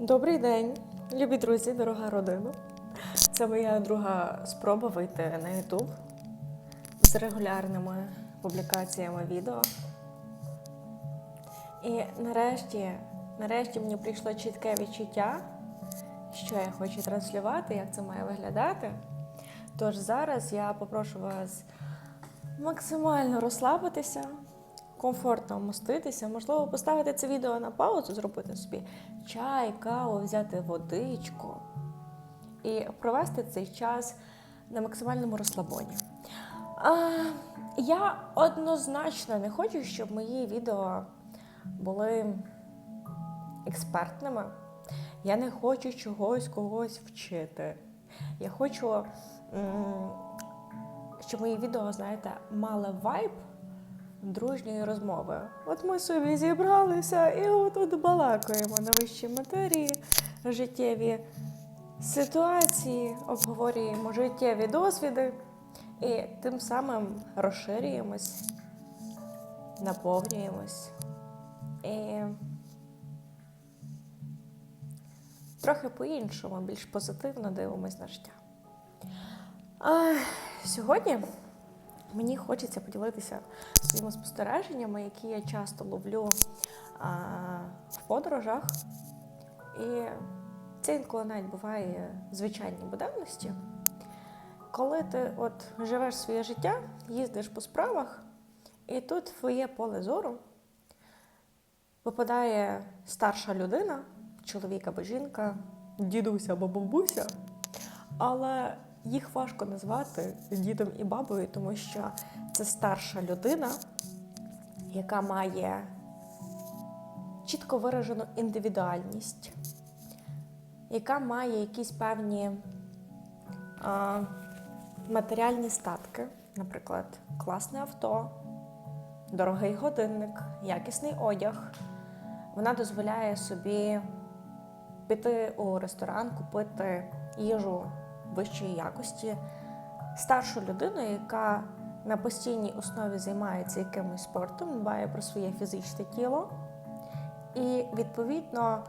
Добрий день, любі друзі, дорога родина. Це моя друга спроба вийти на YouTube з регулярними публікаціями відео. І нарешті, нарешті мені прийшло чітке відчуття, що я хочу транслювати, як це має виглядати. Тож зараз я попрошу вас максимально розслабитися, комфортно вмоститися, можливо, поставити це відео на паузу, зробити собі чай, каву, взяти водичку і провести цей час на максимальному розслабоні. А, я однозначно не хочу, щоб мої відео були експертними. Я не хочу чогось когось вчити. Я хочу, щоб мої відео, знаєте, мали вайб дружньої розмови. От ми собі зібралися і отут балакаємо на вищій матерії, життєві ситуації, обговорюємо життєві досвіди і тим самим розширюємось, наповнюємось і трохи по-іншому, більш позитивно дивимось на життя. А, сьогодні мені хочеться поділитися своїми спостереженнями, які я часто ловлю а, в подорожах. І це інколи навіть буває в звичайній буденності. Коли ти от живеш своє життя, їздиш по справах, і тут в твоє поле зору попадає старша людина, чоловік або жінка, дідусь або бабуся, але їх важко назвати дідом і бабою, тому що це старша людина, яка має чітко виражену індивідуальність, яка має якісь певні а, матеріальні статки, наприклад, класне авто, дорогий годинник, якісний одяг. Вона дозволяє собі піти у ресторан, купити їжу вищої якості, старшу людину, яка на постійній основі займається якимось спортом, дбає про своє фізичне тіло, і відповідно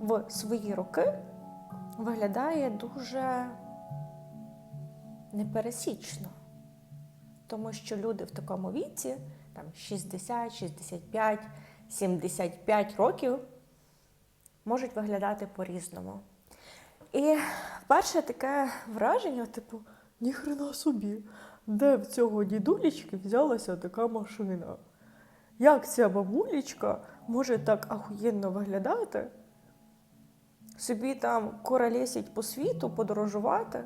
в свої роки виглядає дуже непересічно. Тому що люди в такому віці, там 60, 65, 75 років, можуть виглядати по-різному. І перше таке враження, типу, ніхрена собі, де в цього дідулечки взялася така машина? Як ця бабулечка може так ахуєнно виглядати? Собі там королесіть по світу, подорожувати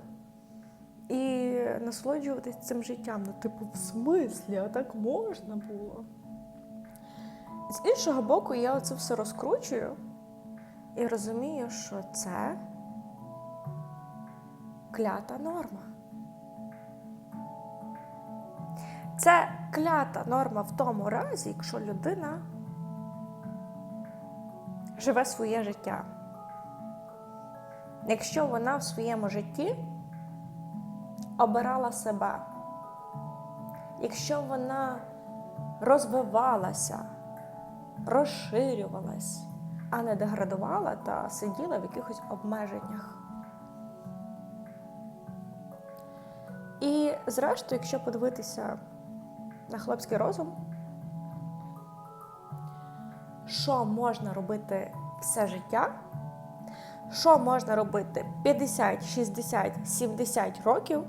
і насолоджуватись цим життям. Ну, типу, в смислі, а так можна було. З іншого боку, я оце все розкручую і розумію, що це клята норма. Це клята норма в тому разі, якщо людина живе своє життя. Якщо вона в своєму житті обирала себе, якщо вона розвивалася, розширювалась, а не деградувала та сиділа в якихось обмеженнях. Зрештою, якщо подивитися на хлопський розум, що можна робити все життя, що можна робити 50, 60, 70 років,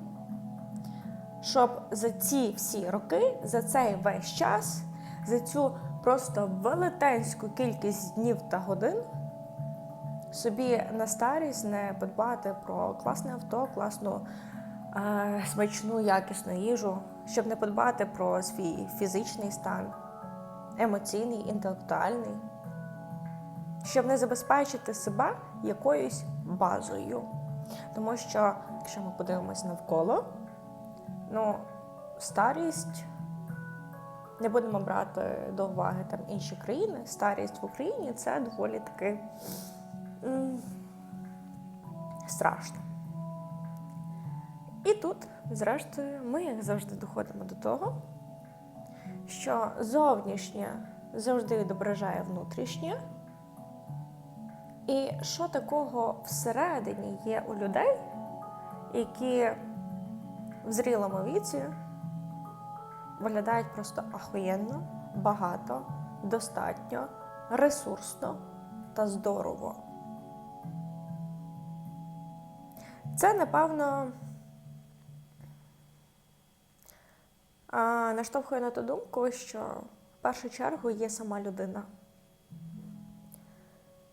щоб за ці всі роки, за цей весь час, за цю просто велетенську кількість днів та годин собі на старість не подбати про класне авто, класну смачну, якісну їжу, щоб не подбати про свій фізичний стан, емоційний, інтелектуальний, щоб не забезпечити себе якоюсь базою. Тому що, якщо ми подивимось навколо, ну, старість. Не будемо брати до уваги там інші країни. Старість в Україні це доволі таки страшно. І тут, зрештою, ми, як завжди, доходимо до того, що зовнішнє завжди відображає внутрішнє, І що такого всередині є у людей, які в зрілому віці виглядають просто ахуєнно, багато, достатньо, ресурсно та здорово. Це, напевно, а, наштовхує на ту думку, що в першу чергу є сама людина.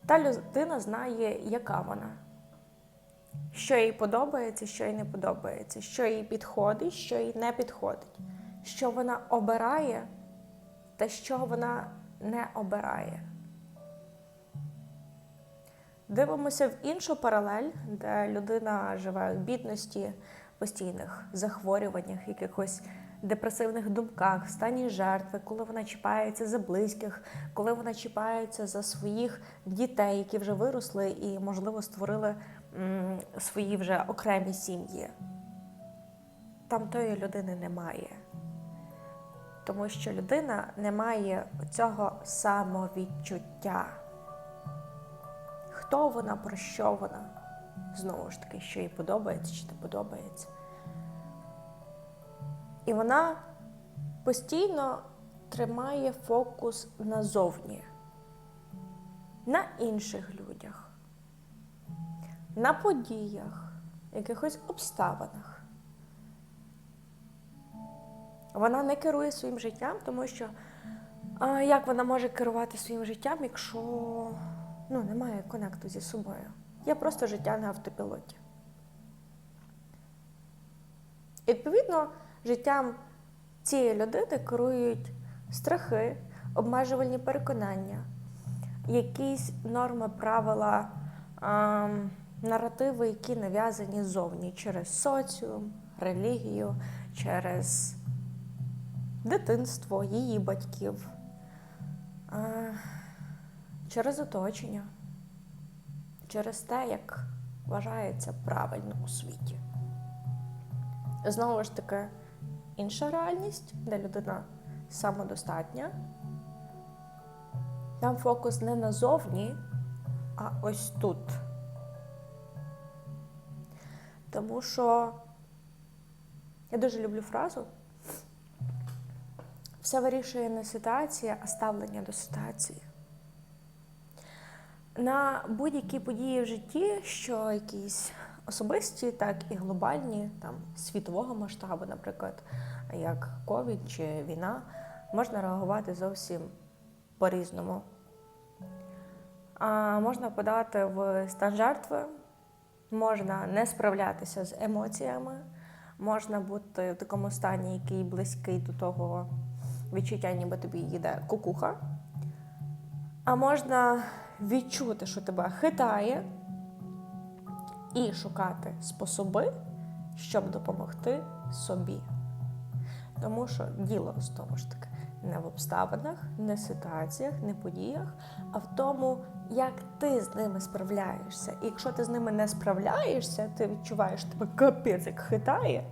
Та людина знає, яка вона, що їй подобається, що їй не подобається, що їй підходить, що їй не підходить, що вона обирає та що вона не обирає. Дивимося в іншу паралель, де людина живе в бідності, постійних захворюваннях, якихось депресивних думках, в стані жертви, коли вона чіпається за близьких, коли вона чіпається за своїх дітей, які вже виросли і, можливо, створили свої вже окремі сім'ї. Там тої людини немає. Тому що людина не має цього самовідчуття. Хто вона, про що вона? Знову ж таки, що їй подобається чи не подобається. І вона постійно тримає фокус назовні, на інших людях, на подіях, якихось обставинах. Вона не керує своїм життям, тому що а, як вона може керувати своїм життям, якщо ну, немає конекту зі собою? Є просто життя на автопілоті. І, відповідно, життям цієї людини керують страхи, обмежувальні переконання, якісь норми, правила, ем, наративи, які нав'язані ззовні через соціум, релігію, через дитинство, її батьків, е, через оточення, через те, як вважається правильно у світі. Знову ж таки, інша реальність, де людина самодостатня. Там фокус не назовні, а ось тут. Тому що я дуже люблю фразу. Все вирішує не ситуація, а ставлення до ситуації. На будь-які події в житті, що якісь особисті, так і глобальні, там світового масштабу, наприклад, як ковід чи війна, можна реагувати зовсім по-різному. А можна подати в стан жертви, можна не справлятися з емоціями, можна бути в такому стані, який близький до того відчуття, ніби тобі їде кукуха. А можна відчути, що тебе хитає, і шукати способи, щоб допомогти собі. Тому що діло з того ж таки не в обставинах, не в ситуаціях, не в подіях, а в тому, як ти з ними справляєшся. І якщо ти з ними не справляєшся, ти відчуваєш тебе капець, як хитає.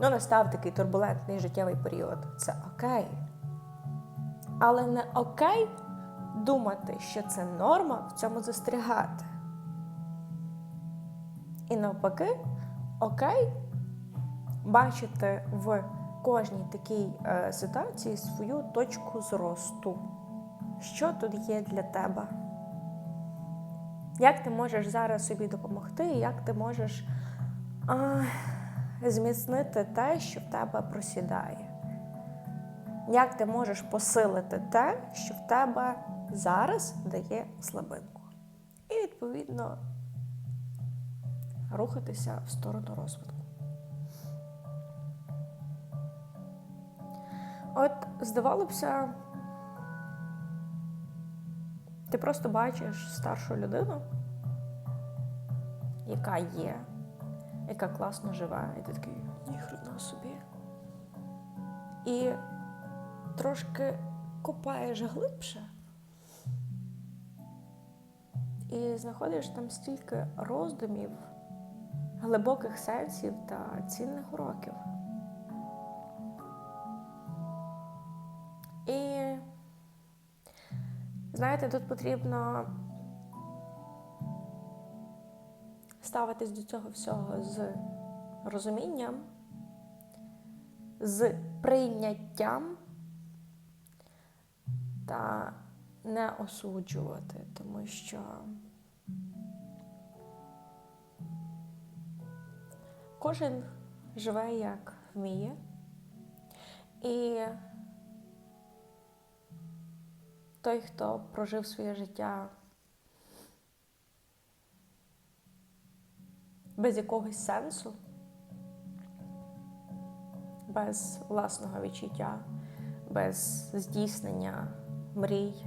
Ну, настав такий турбулентний життєвий період. Це окей. Але не окей думати, що це норма в цьому застрягати. І навпаки, окей, бачити в кожній такій е, ситуації свою точку зросту. Що тут є для тебе? Як ти можеш зараз собі допомогти, як ти можеш а, зміцнити те, що в тебе просідає? Як ти можеш посилити те, що в тебе зараз дає слабинку? І відповідно рухатися в сторону розвитку. От, здавалося ти просто бачиш старшу людину, яка є, яка класно живе, і ти такий ніхрена собі. І трошки копаєш глибше. І знаходиш там стільки роздумів, глибоких сенсів та цінних уроків. І знаєте, тут потрібно ставитись до цього всього з розумінням, з прийняттям та не осуджувати, тому що кожен живе як вміє. І той, хто прожив своє життя без якогось сенсу, без власного відчуття, без здійснення мрій,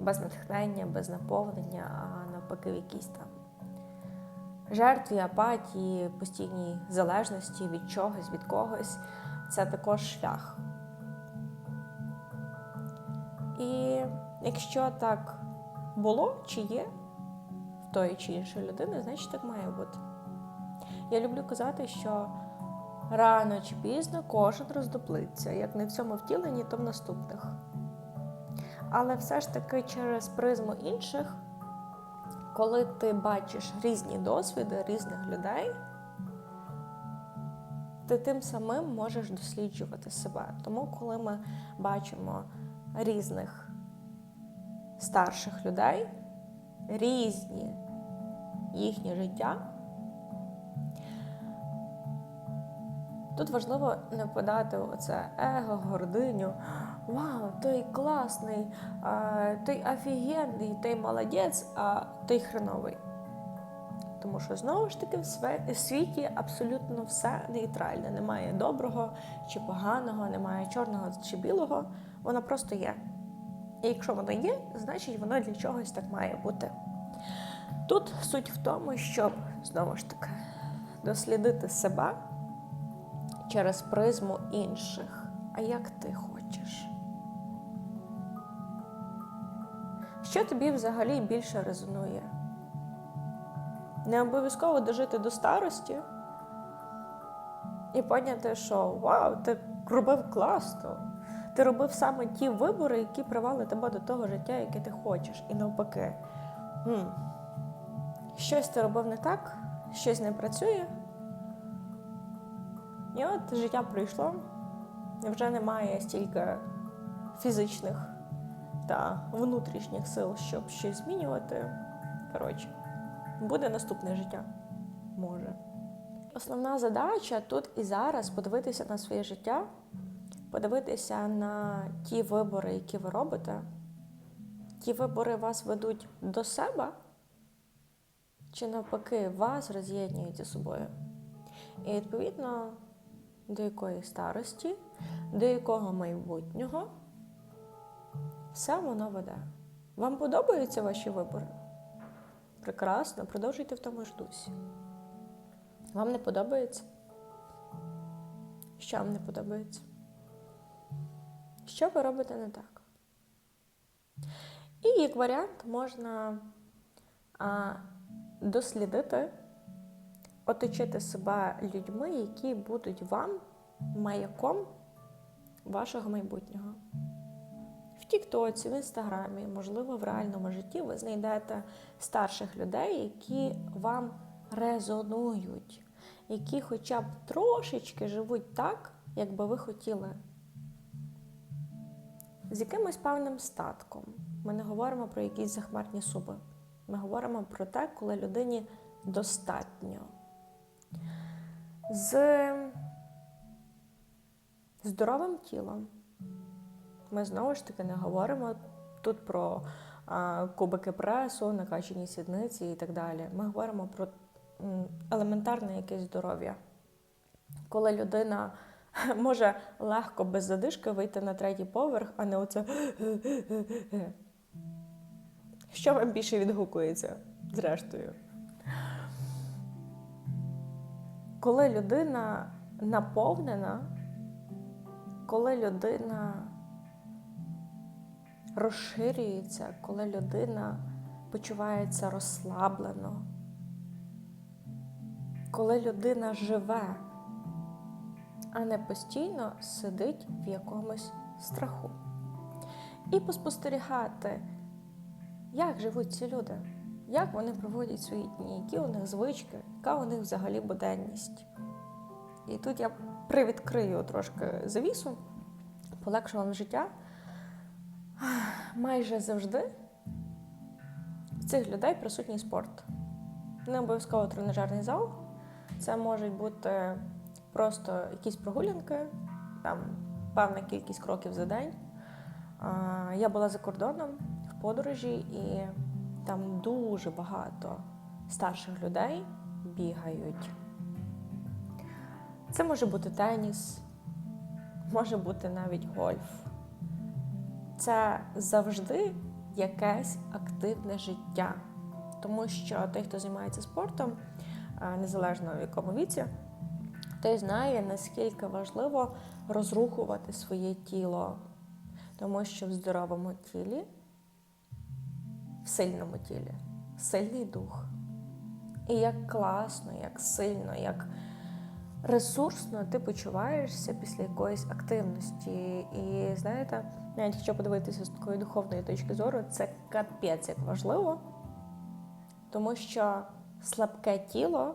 без натхнення, без наповнення, а навпаки, в якійсь там жертві, апатії, постійній залежності від чогось, від когось це також шлях. І якщо так було чи є в тої чи іншої людини, значить так має бути. Я люблю казати, що рано чи пізно кожен роздоплиться, як не в цьому втіленні, то в наступних. Але все ж таки через призму інших, коли ти бачиш різні досвіди різних людей, ти тим самим можеш досліджувати себе. Тому, коли ми бачимо різних старших людей, різні їхнє життя, тут важливо не впадати в оце его, гординю. Вау, той класний, а, той офігенний, той молодець, а той хреновий. Тому що знову ж таки в світі абсолютно все нейтральне. Немає доброго чи поганого, немає чорного чи білого. Воно просто є. І якщо воно є, значить воно для чогось так має бути. Тут суть в тому, щоб знову ж таки дослідити себе через призму інших. А як ти хочеш? Що тобі взагалі більше резонує? Не обов'язково дожити до старості і поняти, що вау, ти робив класно. Ти робив саме ті вибори, які привели тебе до того життя, яке ти хочеш. І навпаки, хм, щось ти робив не так, щось не працює. І от життя пройшло, вже немає стільки фізичних та внутрішніх сил, щоб щось змінювати. Коротше, буде наступне життя. Може. Основна задача тут і зараз подивитися на своє життя, подивитися на ті вибори, які ви робите. Ті вибори вас ведуть до себе, чи навпаки вас роз'єднують зі собою. І відповідно до якої старості, до якого майбутнього все воно веде. Вам подобаються ваші вибори? Прекрасно, продовжуйте в тому ж дусі. Вам не подобається? Що вам не подобається? Що ви робите не так? І як варіант можна а, дослідити, оточити себе людьми, які будуть вам маяком вашого майбутнього. В Тіктоці, в Інстаграмі, можливо, в реальному житті ви знайдете старших людей, які вам резонують, які хоча б трошечки живуть так, як би ви хотіли. З якимось певним статком. Ми не говоримо про якісь захмарні суби. Ми говоримо про те, коли людині достатньо. З здоровим тілом. Ми знову ж таки не говоримо тут про кубики пресу, накачані сідниці і так далі. Ми говоримо про елементарне якесь здоров'я. Коли людина може легко без задишки вийти на третій поверх, а не оце. Що вам більше відгукується, зрештою? Коли людина наповнена, коли людина розширюється, коли людина почувається розслаблено, коли людина живе, а не постійно сидить в якомусь страху. І поспостерігати, як живуть ці люди, як вони проводять свої дні, які у них звички, яка у них взагалі буденність. І тут я привідкрию трошки завісу, полегшу вам життя. Майже завжди в цих людей присутній спорт. Не обов'язково тренажерний зал. Це можуть бути просто якісь прогулянки, там певна кількість кроків за день. Я була за кордоном в подорожі, і там дуже багато старших людей бігають. Це може бути теніс, може бути навіть гольф. Це завжди якесь активне життя. Тому що той, хто займається спортом, незалежно в якому віці, той знає, наскільки важливо розрухувати своє тіло. Тому що в здоровому тілі, в сильному тілі, сильний дух. І як класно, як сильно, як ресурсно ти почуваєшся після якоїсь активності. І знаєте, навіть якщо подивитися з такої духовної точки зору, це капець як важливо, тому що слабке тіло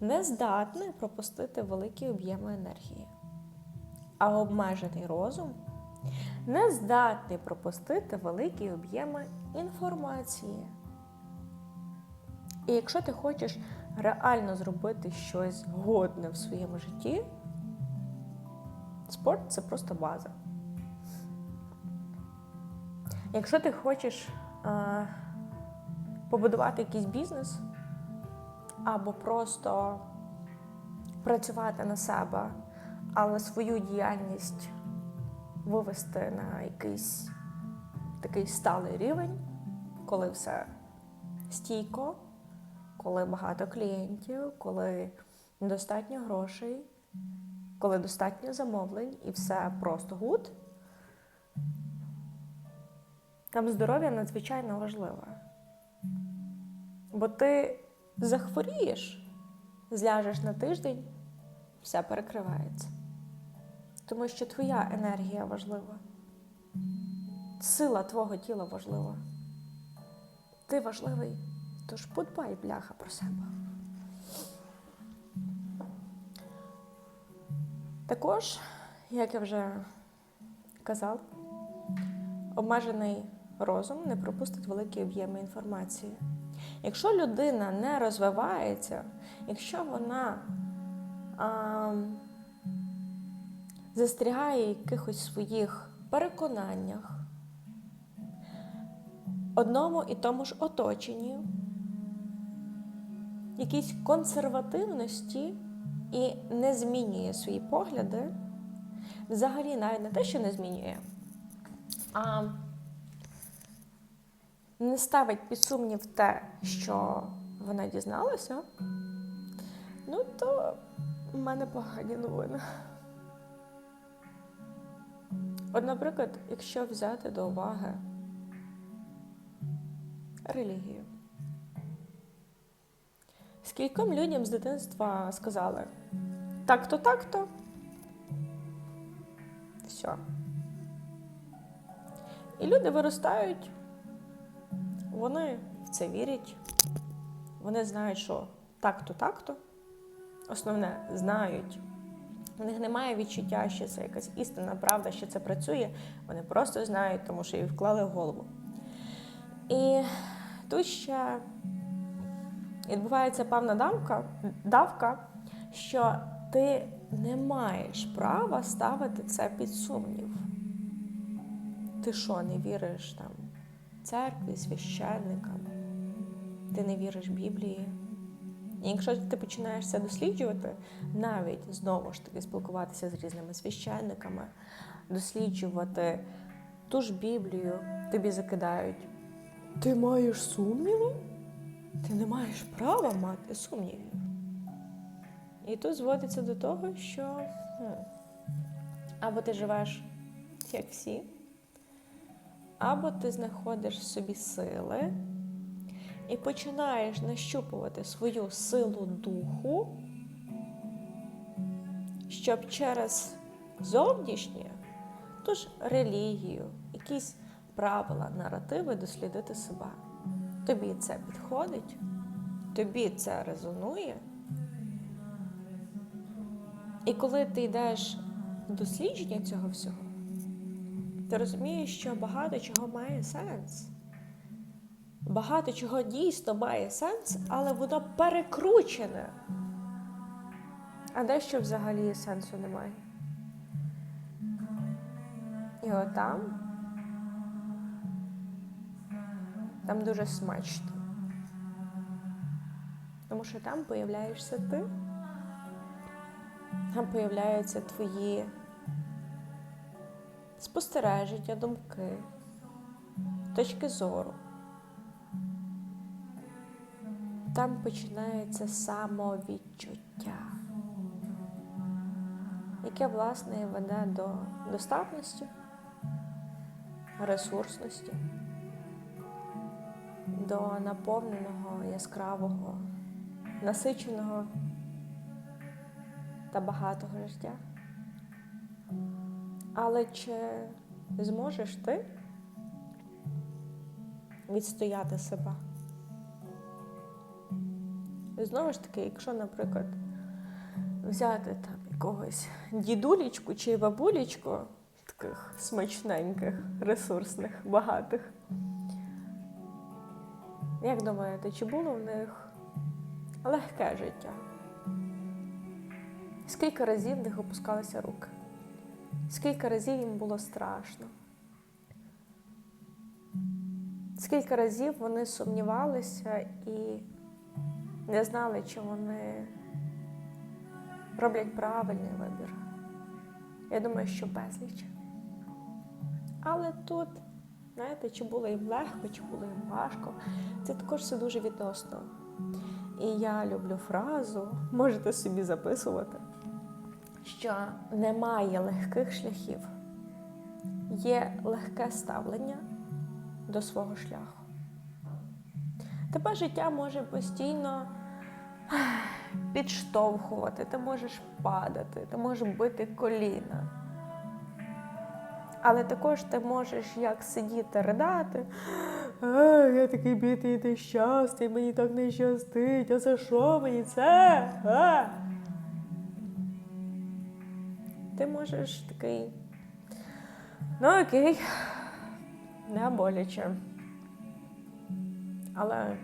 не здатне пропустити великі об'єми енергії, а обмежений розум не здатний пропустити великі об'єми інформації. І якщо ти хочеш реально зробити щось годне в своєму житті, спорт це просто база. Якщо ти хочеш е, побудувати якийсь бізнес або просто працювати на себе, але свою діяльність вивести на якийсь такий сталий рівень, коли все стійко, коли багато клієнтів, коли достатньо грошей, коли достатньо замовлень і все просто гуд. Там здоров'я надзвичайно важливе. Бо ти захворієш, зляжеш на тиждень, все перекривається. Тому що твоя енергія важлива. Сила твого тіла важлива. Ти важливий, тож подбай, бляха, про себе. Також, як я вже казав, обмежений розум не пропустить великі об'єми інформації. Якщо людина не розвивається, якщо вона а, застрягає в якихось своїх переконаннях, одному і тому ж оточенні, якійсь консервативності і не змінює свої погляди, взагалі навіть не те, що не змінює, а не ставить під сумнів те, що вона дізналася, ну то в мене погані новини. От, наприклад, якщо взяти до уваги релігію. Скільком людям з дитинства сказали так-то, так-то. Все. І люди виростають, вони в це вірять, вони знають, що так-то, так-то. Основне, знають. У них немає відчуття, що це якась істинна правда, що це працює. Вони просто знають, тому що її вклали в голову. І тут ще відбувається певна давка, давка, що ти не маєш права ставити це під сумнів. Ти що, не віриш там церкві, священникам? Ти не віриш Біблії? І якщо ти починаєш це досліджувати, навіть знову ж таки спілкуватися з різними священниками, досліджувати ту ж Біблію, тобі закидають. Ти маєш сумніви? Ти не маєш права мати сумнівів. І тут зводиться до того, що або ти живеш як всі, або ти знаходиш в собі сили і починаєш нащупувати свою силу духу, щоб через зовнішнє, тож релігію, якісь правила, наративи дослідити себе. тобі це підходить, тобі це резонує. І коли ти йдеш дослідження цього всього, ти розумієш, що багато чого має сенс. Багато чого дійсно має сенс, але воно перекручене. А дещо взагалі сенсу немає. І отам там дуже смачно. Тому що там появляєшся ти, там появляються твої спостереження, думки, точки зору. Там починається самовідчуття, яке, власне, веде до достатності, ресурсності, до наповненого яскравого, насиченого та багатого життя. Але чи зможеш ти відстояти себе? І знову ж таки, якщо, наприклад, взяти там якогось дідулечку чи бабулечку, таких смачненьких, ресурсних, багатих, як думаєте, чи було в них легке життя? Скільки разів в них опускалися руки? Скільки разів їм було страшно? Скільки разів вони сумнівалися і не знали, чи вони роблять правильний вибір. Я думаю, що безліч. Але тут, знаєте, чи було їм легко, чи було їм важко, це також все дуже відносно. І я люблю фразу, можете собі записувати, що немає легких шляхів, є легке ставлення до свого шляху. Тебе життя може постійно підштовхувати, ти можеш падати, ти можеш бити коліна. Але також ти можеш як сидіти, ридати. Я такий бідний і нещасний, мені так не щастить, а за що мені це? А? Ти можеш такий. Ну окей, не боляче. Але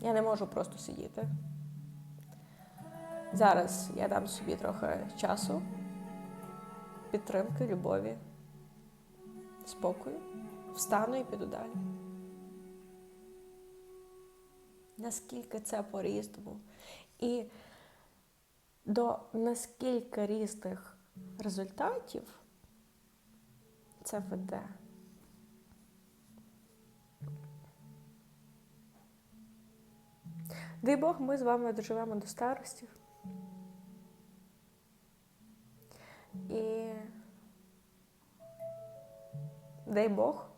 я не можу просто сидіти. Зараз я дам собі трохи часу, підтримки, любові, спокою, встану і піду далі. Наскільки це по-різному. І до наскільки різних результатів це веде. Дай Бог, ми з вами доживемо до старості. І дай Бог,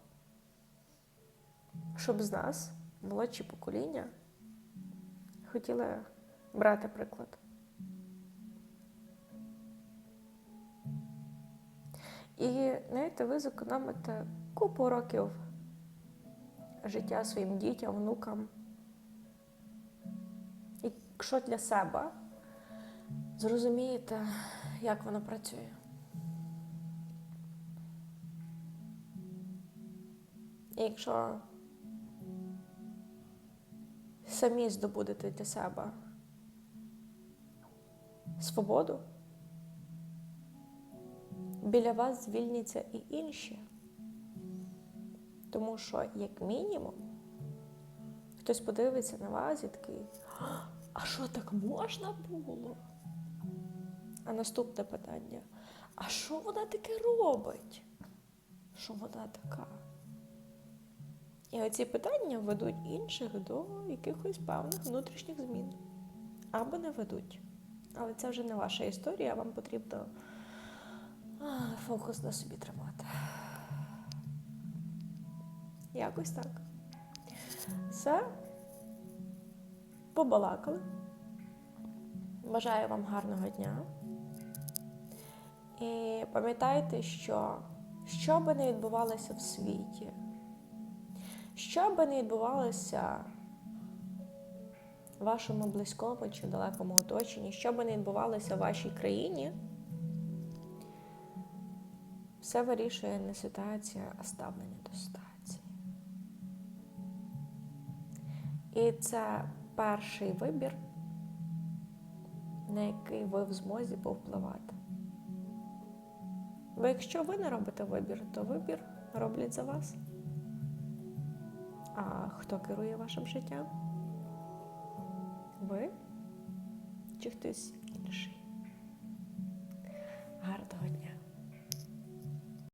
щоб з нас, молодші покоління, хотіли брати приклад. І знаєте, ви зекономите купу років життя своїм дітям, внукам. І якщо для себе зрозумієте, як воно працює. І якщо самі здобудете для себе свободу, біля вас звільняться і інші. Тому що, як мінімум, хтось подивиться на вас і такий, а що так можна було? А наступне питання: а що вона таке робить? Що вона така? І оці питання ведуть інших до якихось певних внутрішніх змін. Або не ведуть. Але це вже не ваша історія, вам потрібно фокус на собі тримати. Якось так. Все. Побалакали. Бажаю вам гарного дня. І пам'ятайте, що що би не відбувалося в світі, Що би не відбувалося в вашому близькому чи далекому оточенні, що би не відбувалося в вашій країні, все вирішує не ситуація, а ставлення до ситуації. І це перший вибір, на який ви в змозі повпливати. Бо якщо ви не робите вибір, то вибір роблять за вас. А хто керує вашим життям? Ви чи хтось інший? Гарного дня!